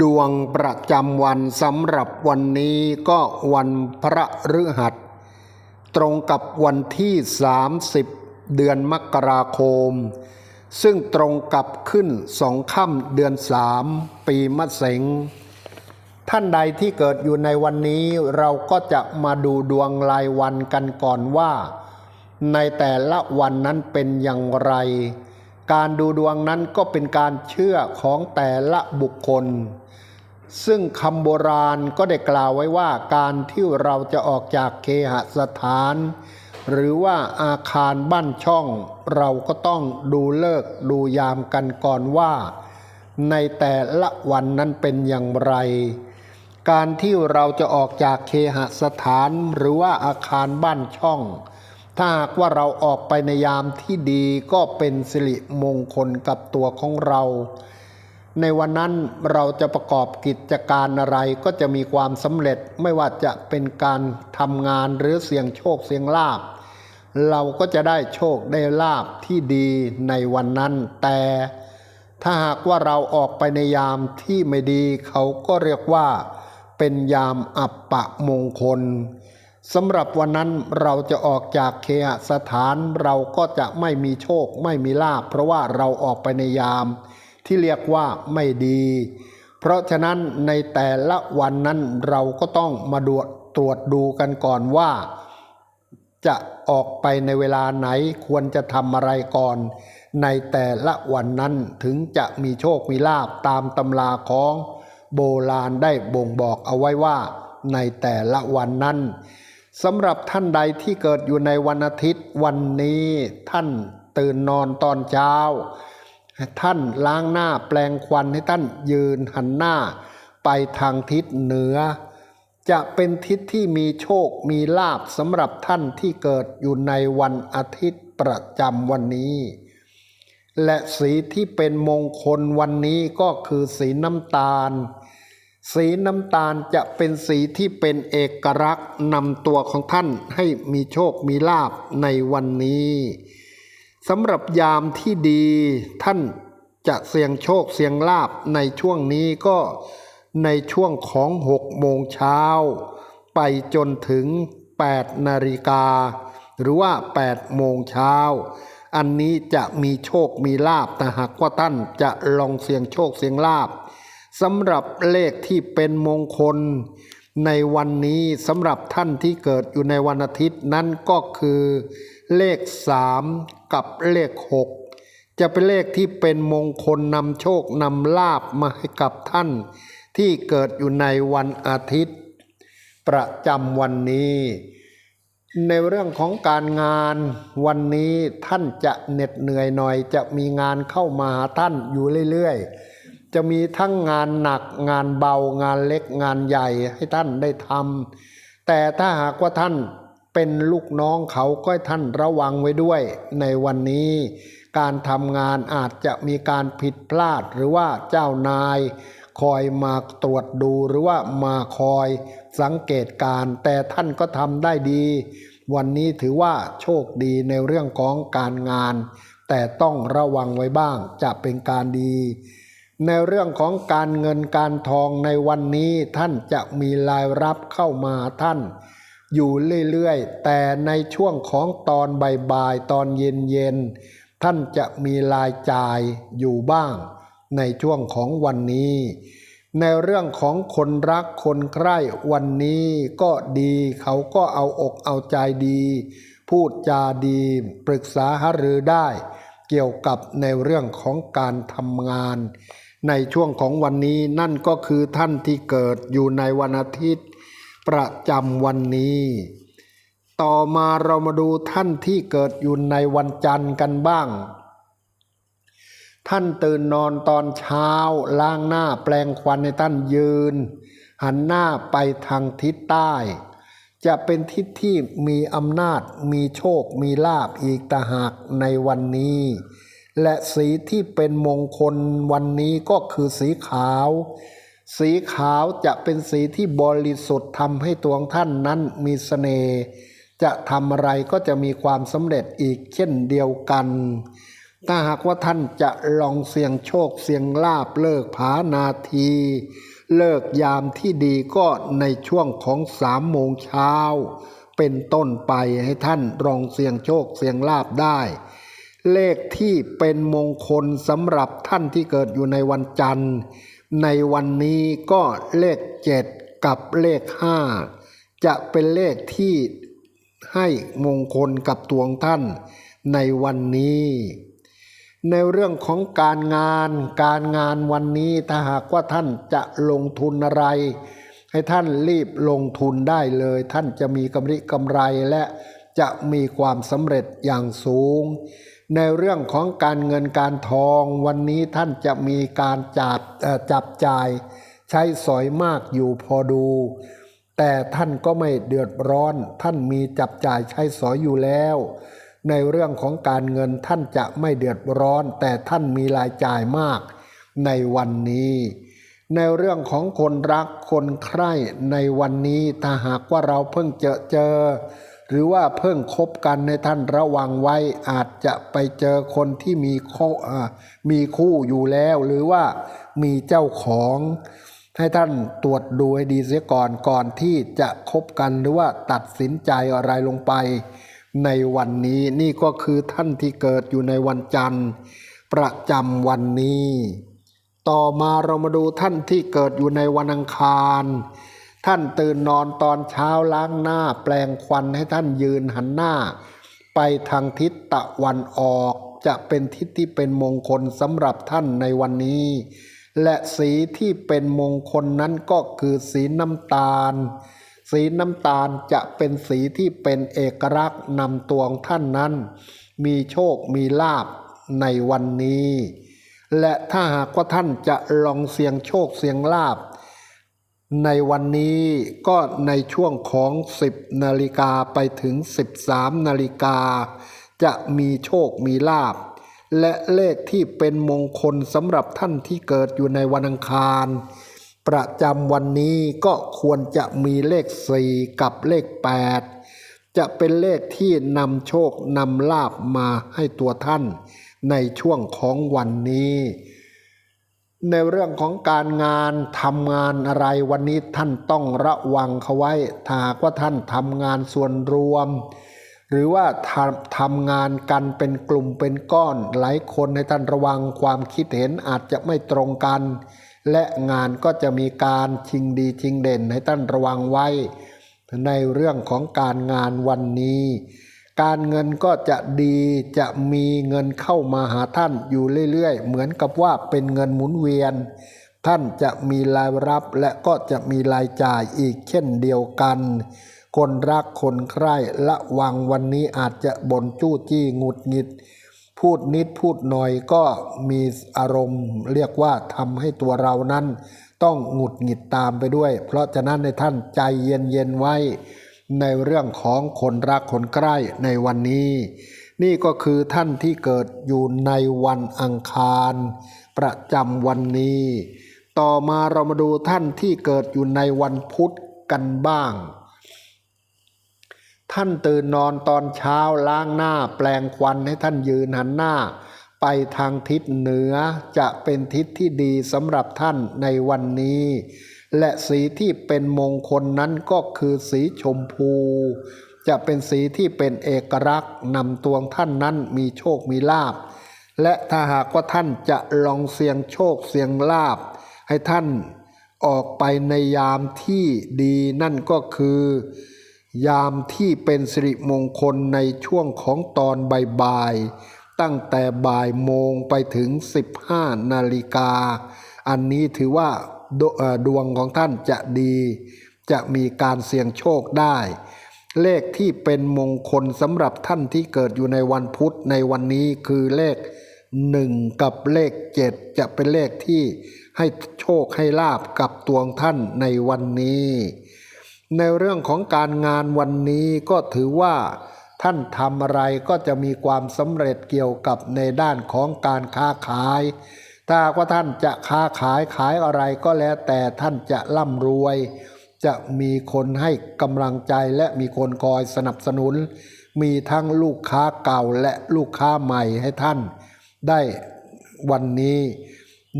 ดวงประจำวันสำหรับวันนี้ก็วันพระฤหัส ตรงกับวันที่ 30 เดือนมกราคม ซึ่งตรงกับขึ้นสองค่ำเดือนสามปีมะเสงท่านใดที่เกิดอยู่ในวันนี้เราก็จะมาดูดวงรายวันกันก่อนว่า ในแต่ละวันนั้นเป็นอย่างไร การดูดวงนั้นก็เป็นการเชื่อของแต่ละบุคคล ซึ่งคำโบราณก็ได้กล่าวไว้ว่าการที่เราจะออกจากเคหสถาน หรือว่าอาคารบ้านช่อง เราก็ต้องดูเลิกดูยามกันก่อนว่า ในแต่ละวันนั้นเป็นอย่างไร การที่เราจะออกจากเคหสถานหรือว่าอาคารบ้านช่อง ถ้าหากว่าเราออกไปในยามที่ดีก็เป็นสิริมงคลกับตัวของเรา ในวันนั้นเราจะประกอบกิจการอะไรก็จะมีความสำเร็จไม่ว่าจะเป็นการทำงานหรือเสี่ยงโชคเสี่ยงลาบ เราก็จะได้โชคได้ลาบที่ดีในวันนั้น แต่ถ้าหากว่าเราออกไปในยามที่ไม่ดีเขาก็เรียกว่าเป็นยามอับปะมงคล สำหรับวันนั้นเราจะออกจากเคหสถานเราก็จะไม่มีโชคไม่มีลาบเพราะว่าเราออกไปในยาม ที่เรียกว่าไม่ดี เพราะฉะนั้นในแต่ละวันนั้นเราก็ต้องมาดูตรวจดูกันก่อนว่า จะออกไปในเวลาไหนควรจะทำอะไรก่อน ในแต่ละวันนั้นถึงจะมีโชคมีลาบตามตำราของโบราณได้บ่งบอกเอาไว้ว่า ในแต่ละวันนั้น สำหรับท่านใดที่เกิดอยู่ในวันอาทิตย์วันนี้ท่านตื่นนอนตอนเช้า ท่านล้างหน้าแปลงควันให้ท่านยืนหันหน้า ไปทางทิศเหนือ จะเป็นทิศที่มีโชคมีลาบสำหรับท่านที่เกิดอยู่ในวันอาทิตย์ประจำวันนี้ และสีที่เป็นมงคลวันนี้ก็คือสีน้ำตาล สีน้ำตาลจะเป็นสีที่เป็นเอกลักษณ์นำตัวของท่านให้มีโชคมีลาบในวันนี้สำหรับยามที่ดีท่านจะเสี่ยงโชคเสี่ยงลาบในช่วงนี้ก็ในช่วงของหกโมงเช้า ไปจนถึง 8 นาฬิกา หรือว่า 8 โมงเช้า อันนี้จะมีโชคมีลาบแต่หากว่าท่านจะลองเสี่ยงโชคเสี่ยงลาบ สำหรับเลขที่เป็นมงคลในวันนี้สำหรับท่านที่เกิดอยู่ในวันอาทิตย์นั้นก็คือเลขสามกับเลขหกจะเป็นเลขที่เป็นมงคลนำโชคนำลาบมาให้กับท่าน ที่เกิดอยู่ในวันอาทิตย์ ประจำวันนี้ ในเรื่องของการงานวันนี้ท่านจะเหน็ดเหนื่อยหน่อยจะมีงานเข้ามาหาท่านอยู่เรื่อยๆ จะมีทั้งงานหนักงานเบางานเล็กงานใหญ่ให้ท่านได้ทำแต่ถ้าหากว่าท่านเป็นลูกน้องเขาก็ท่านระวังไว้ด้วย ในวันนี้ การทำงานอาจจะมีการผิดพลาดหรือว่าเจ้านาย คอยมาตรวจดูหรือว่ามาคอยสังเกตการ แต่ท่านก็ทำได้ดี วันนี้ถือว่าโชคดีในเรื่องของการงาน แต่ต้องระวังไว้บ้างจะเป็นการดี ในเรื่องของการเงินการทองในวันนี้ท่านจะมีรายรับเข้ามาท่าน อยู่เรื่อยๆ แต่ในช่วงของตอนบ่ายๆตอนเย็นๆท่านจะมีรายจ่ายอยู่บ้าง ในช่วงของวันนี้ ในเรื่องของคนรักคนใคร่วันนี้ก็ดีเขาก็เอาอกเอาใจดี พูดจาดีปรึกษาหารือได้ เกี่ยวกับในเรื่องของการทำงาน ในช่วงของวันนี้นั่นก็คือท่านที่เกิดอยู่ในวันอาทิตย์ ประจำวันนี้ ต่อมาเรามาดูท่านที่เกิดอยู่ในวันจันทร์กันบ้าง ท่านตื่นนอนตอนเช้าล้างหน้าแปลงควันในท่านยืน หันหน้าไปทางทิศใต้ จะเป็นทิศที่มีอำนาจมีโชคมีลาบอีกต่หากในวันนี้ และสีที่เป็นมงคลวันนี้ก็คือสีขาว สีขาวจะเป็นสีที่บริสุทธิ์ทำให้ตัวท่านนั้นมีเสน่ห์จะทำอะไรก็จะมีความสำเร็จอีกเช่นเดียวกัน ถ้าหากว่าท่านจะลองเสี่ยงโชคเสี่ยงลาบเลิกผานาที เลิกยามที่ดีก็ในช่วงของสามโมงเช้า เป็นต้นไปให้ท่านลองเสี่ยงโชคเสี่ยงลาบได้ เลขที่เป็นมงคลสำหรับท่านที่เกิดอยู่ในวันจันทร์ ในวันนี้ก็เลขเจ็ดกับเลขห้าจะเป็นเลขที่ให้มงคลกับตัวงท่านในวันนี้ ในเรื่องของการงานการงานวันนี้ถ้าหากว่าท่านจะลงทุนอะไร ให้ท่านรีบลงทุนได้เลย ท่านจะมีกำไรกำไรและจะมีความสำเร็จอย่างสูง ในเรื่องของการเงินการทองวันนี้ท่านจะมีการจับจับจ่าย ใช้สอยมากอยู่พอดู แต่ท่านก็ไม่เดือดร้อน ท่านมีจับจ่ายใช้สอยอยู่แล้ว ในเรื่องของการเงินท่านจะไม่เดือดร้อน แต่ท่านมีรายจ่ายมากในวันนี้ ในเรื่องของคนรักคนใคร่ในวันนี้ถ้าหากว่าเราเพิ่งเจอเจอ หรือว่าเพิ่งคบกันในท่านระวังไว้อาจจะไปเจอคนที่มีคู่อ่ามีคู่อยู่แล้ว หรือว่ามีเจ้าของ ให้ท่านตรวจดูให้ดีเสียก่อนก่อนที่จะคบกันหรือว่าตัดสินใจอะไรลงไป ในวันนี้นี่ก็คือท่านที่เกิดอยู่ในวันจันทร์ ประจำวันนี้ ต่อมาเรามาดูท่านที่เกิดอยู่ในวันอังคาร ท่านตื่นนอนตอนเช้าล้างหน้าแปลงควันให้ท่านยืนหันหน้า ไปทางทิศตะวันออก จะเป็นทิศที่เป็นมงคลสำหรับท่านในวันนี้ และสีที่เป็นมงคลนั้นก็คือสีน้ำตาล สีน้ำตาลจะเป็นสีที่เป็นเอกลักษณ์นำตัวของท่านนั้น มีโชคมีลาบในวันนี้ และถ้าหากว่าท่านจะลองเสี่ยงโชคเสี่ยงลาบ ในวันนี้ก็ในช่วงของ 10 นาฬิกาไปถึง 13 นาฬิกา จะมีโชคมีลาบ และเลขที่เป็นมงคลสำหรับท่านที่เกิดอยู่ในวันอังคาร ประจำวันนี้ก็ควรจะมีเลข 4 กับเลข 8 จะเป็นเลขที่นำโชคนำลาบมาให้ตัวท่าน ในช่วงของวันนี้ ในเรื่องของการงานทำงานอะไรวันนี้ท่านต้องระวังเขาไว้ถ้าหากว่าท่านทำงานส่วนรวม หรือว่าทำทำงานกันเป็นกลุ่มเป็นก้อน หลายคนให้ท่านระวังความคิดเห็นอาจจะไม่ตรงกัน และงานก็จะมีการชิงดีชิงเด่นให้ท่านระวังไว้ ในเรื่องของการงานวันนี้ การเงินก็จะดีจะมีเงินเข้ามาหาท่านอยู่เรื่อยๆ เหมือนกับว่าเป็นเงินหมุนเวียน ท่านจะมีรายรับและก็จะมีรายจ่ายอีกเช่นเดียวกัน คนรักคนใคร่ละวังวันนี้อาจจะบ่นจู้จี้หงุดหงิด พูดนิดพูดหน่อยก็มีอารมณ์ เรียกว่าทำให้ตัวเรานั้น ต้องหงุดหงิดตามไปด้วย เพราะฉะนั้นในท่านใจเย็นๆไว้ ในเรื่องของคนรักคนใกล้ในวันนี้ นี่ก็คือท่านที่เกิดอยู่ในวันอังคาร ประจำวันนี้ ต่อมาเรามาดูท่านที่เกิดอยู่ในวันพุธกันบ้าง ท่านตื่นนอนตอนเช้าล้างหน้าแปลงควันให้ท่านยืนหันหน้า ไปทางทิศเหนือจะเป็นทิศที่ดีสำหรับท่านในวันนี้ และสีที่เป็นมงคลนั้นก็คือสีชมพู จะเป็นสีที่เป็นเอกลักษณ์นำตัวท่านนั้นมีโชคมีลาบ และถ้าหากว่าท่านจะลองเสี่ยงโชคเสี่ยงลาบ ให้ท่านออกไปในยามที่ดีนั่นก็คือ ยามที่เป็นสิริมงคลในช่วงของตอนบ่ายๆตั้งแต่บ่ายโมงไปถึง 15 นาฬิกา อันนี้ถือว่า ดวเอ่อดวงของท่านจะดี จะมีการเสี่ยงโชคได้ เลขที่เป็นมงคลสำหรับท่านที่เกิดอยู่ในวันพุธในวันนี้คือเลขหนึ่งกับเลขเจ็ดจะเป็นเลขที่ให้โชคให้ลาบกับตัวของท่านในวันนี้ ในเรื่องของการงานวันนี้ก็ถือว่าท่านทำอะไรก็จะมีความสำเร็จเกี่ยวกับในด้านของการค้าขาย ถ้ากว่าท่านจะค้าขายขายอะไรก็แล้วแต่ท่านจะร่ำรวย จะมีคนให้กำลังใจและมีคนคอยสนับสนุน มีทั้งลูกค้าเก่าและลูกค้าใหม่ให้ท่าน ได้วันนี้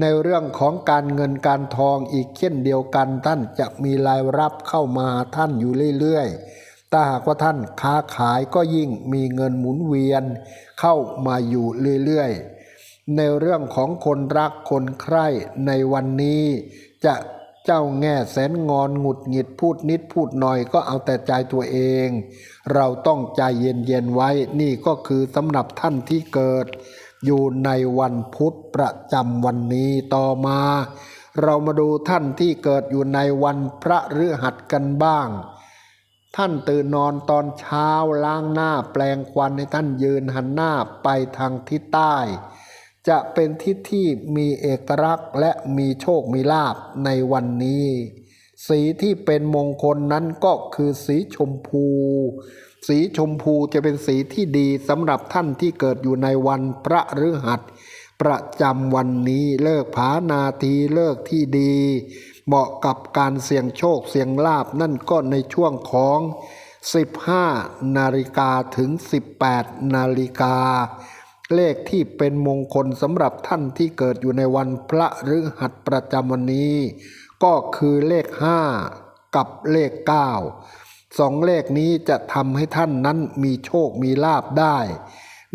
ในเรื่องของการเงินการทองอีกเช่นเดียวกัน ท่านจะมีรายรับเข้ามาท่านอยู่เรื่อยๆถ้าหากว่าท่านค้าขายก็ยิ่งมีเงินหมุนเวียนเข้ามาอยู่เรื่อยๆ ในเรื่องของคนรักคนใคร่ในวันนี้ จะเจ้าแง่แสนงอนหงุดหงิดพูดนิดพูดหน่อยก็เอาแต่ใจตัวเอง เราต้องใจเย็นๆไว้นี่ก็คือสำหรับท่านที่เกิด อยู่ในวันพุธประจำวันนี้ต่อมา เรามาดูท่านที่เกิดอยู่ในวันพระฤหัสกันบ้าง ท่านตื่นนอนตอนเช้าล้างหน้าแปลงควันให้ท่านยืนหันหน้าไปทางทิศใต้ จะเป็นทิศที่มีเอกลักษณ์และมีโชคมีลาบในวันนี้ สีที่เป็นมงคลนั้นก็คือสีชมพู สีชมพูจะเป็นสีที่ดีสำหรับท่านที่เกิดอยู่ในวันพระฤหัส ประจำวันนี้เลิกผานาทีเลิกที่ดี เหมาะกับการเสี่ยงโชคเสี่ยงลาบนั่นก็ในช่วงของ 15 นาฬิกาถึง 18 นาฬิกา เลขที่เป็นมงคลสำหรับท่านที่เกิดอยู่ในวันพระฤหัสประจำวันนี้ ก็คือเลข 5 กับเลข 9 สองเลขนี้จะทำให้ท่านนั้นมีโชคมีลาบได้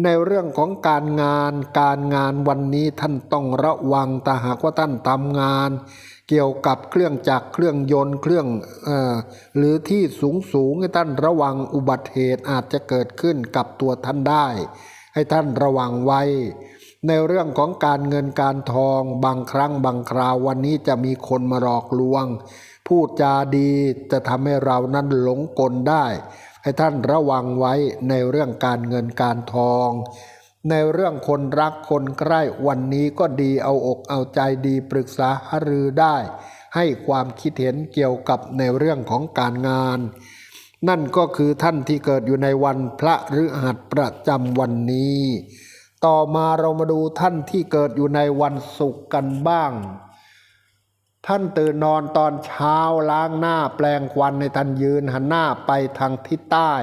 ในเรื่องของการงานการงานวันนี้ท่านต้องระวังแต่หากว่าท่านทำงาน เกี่ยวกับเครื่องจักรเครื่องยนต์เครื่องเอ่อหรือที่สูงสูงให้ท่านระวังอุบัติเหตุอาจจะเกิดขึ้นกับตัวท่านได้ ให้ท่านระวังไว้ ในเรื่องของการเงินการทอง บางครั้งบางคราววันนี้จะมีคนมาหลอกลวง พูดจาดีจะทำให้เรานั้นหลงกลได้ ให้ท่านระวังไว้ในเรื่องการเงินการทอง ในเรื่องคนรักคนใกล้วันนี้ก็ดีเอาอกเอาใจดีปรึกษาหารือได้ ให้ความคิดเห็นเกี่ยวกับในเรื่องของการงาน นั่นก็คือท่านที่เกิดอยู่ในวันพระฤหัสประจำวันนี้ ต่อมาเรามาดูท่านที่เกิดอยู่ในวันศุกร์กันบ้าง ท่านตื่นนอนตอนเช้าล้างหน้าแปลงควันในท่านยืนหันหน้าไปทางทิศใต้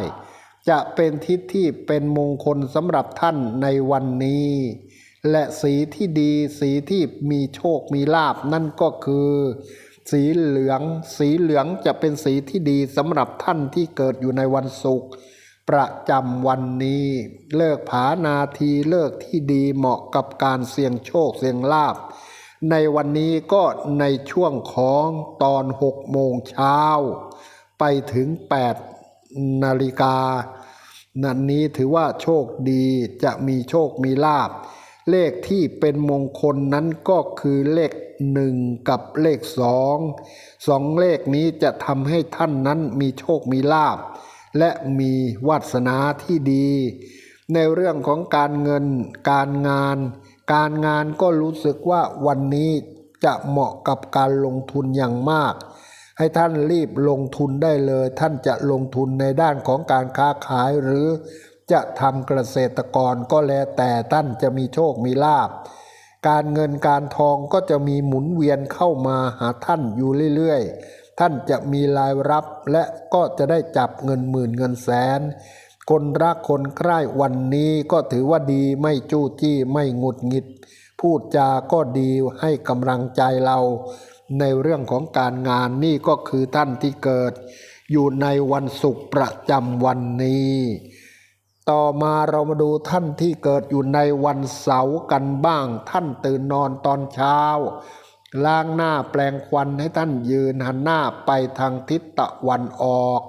จะเป็นทิศที่เป็นมงคลสำหรับท่านในวันนี้ และสีที่ดีสีที่มีโชคมีลาบนั่นก็คือ สีเหลือง สีเหลืองจะเป็นสีที่ดีสำหรับท่านที่เกิดอยู่ในวันศุกร์ประจำวันนี้ เลิกผานาทีเลิกที่ดีเหมาะกับการเสี่ยงโชคเสี่ยงลาบ ในวันนี้ก็ในช่วงของตอนหกโมงเช้า ไปถึง 8 นาฬิกา นันนี้ถือว่าโชคดีจะมีโชคมีลาบ เลขที่เป็นมงคลนั้นก็คือเลขหนึ่งกับเลขสองสองเลขนี้จะทำให้ท่านนั้นมีโชคมีลาบ และมีวาสนาที่ดี ในเรื่องของการเงินการงาน การงานก็รู้สึกว่าวันนี้จะเหมาะกับการลงทุนอย่างมาก ให้ท่านรีบลงทุนได้เลย ท่านจะลงทุนในด้านของการค้าขายหรือ จะทำเกษตรกรก็แล้วแต่ท่านจะมีโชคมีลาบ การเงินการทองก็จะมีหมุนเวียนเข้ามาหาท่านอยู่เรื่อยๆ ท่านจะมีรายรับและก็จะได้จับเงินหมื่นเงินแสน คนรักคนใคร่วันนี้ก็ถือว่าดีไม่จู้จี้ไม่หงุดหงิด พูดจาก็ดีให้กำลังใจเรา ในเรื่องของการงานนี่ก็คือท่านที่เกิด อยู่ในวันศุกร์ประจำวันนี้ ต่อมาเรามาดูท่านที่เกิดอยู่ในวันเสาร์กันบ้าง ท่านตื่นนอนตอนเช้า ล้างหน้าแปลงควันให้ท่านยืนหันหน้าไปทางทิศตะวันออก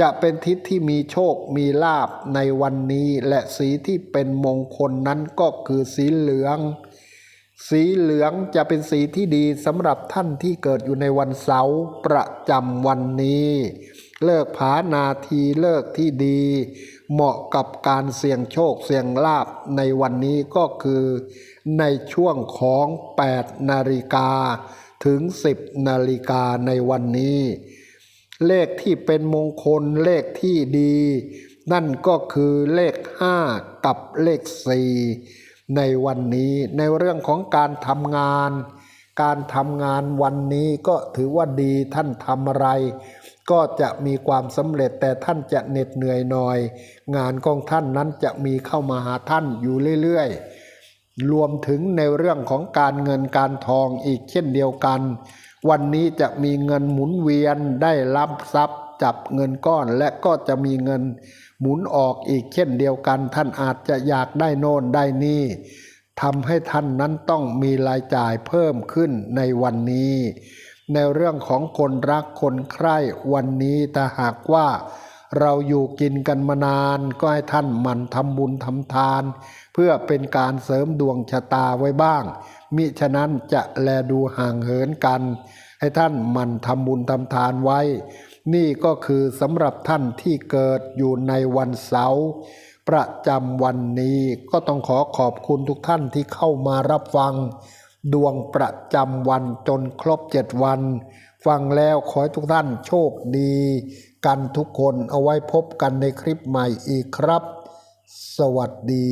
จะเป็นทิศที่มีโชคมีลาบในวันนี้และสีที่เป็นมงคลนั้นก็คือสีเหลือง สีเหลืองจะเป็นสีที่ดีสำหรับท่านที่เกิดอยู่ในวันเสาร์ประจำวันนี้ เลิกผานาทีเลิกที่ดี เหมาะกับการเสี่ยงโชคเสี่ยงลาบในวันนี้ก็คือ ในช่วงของ 8 นาฬิกาถึง 10 นาฬิกาในวันนี้ เลขที่เป็นมงคลเลขที่ดี นั่นก็คือเลข 5 กับเลข 4 ในวันนี้ในเรื่องของการทำงาน การทำงานวันนี้ก็ถือว่าดีท่านทำอะไร ก็จะมีความสำเร็จแต่ท่านจะเหน็ดเหนื่อยหน่อย งานของท่านนั้นจะมีเข้ามาหาท่านอยู่เรื่อยๆ รวมถึงในเรื่องของการเงินการทองอีกเช่นเดียวกัน วันนี้จะมีเงินหมุนเวียนได้รับทรัพย์จับเงินก้อนและก็จะมีเงินหมุนออกอีกเช่นเดียวกัน ท่านอาจจะอยากได้โน่นได้นี่ทำให้ท่านนั้นต้องมีรายจ่ายเพิ่มขึ้นในวันนี้ ในเรื่องของคนรักคนใคร่วันนี้แต่หากว่าเราอยู่กินกันมานานก็ให้ท่านหมั่นทำบุญทำทาน เพื่อเป็นการเสริมดวงชะตาไว้บ้าง มิฉะนั้นจะแลดูห่างเหินกัน ให้ท่านหมั่นทำบุญทำทานไว้ นี่ก็คือสำหรับท่านที่เกิดอยู่ในวันเสาร์ประจำวันนี้ก็ต้องขอขอบคุณทุกท่านที่เข้ามารับฟัง ดวงประจำวันจนครบเจ็ดวัน ฟังแล้วขอให้ทุกท่านโชคดี กันทุกคนเอาไว้พบกันในคลิปใหม่อีกครับ สวัสดี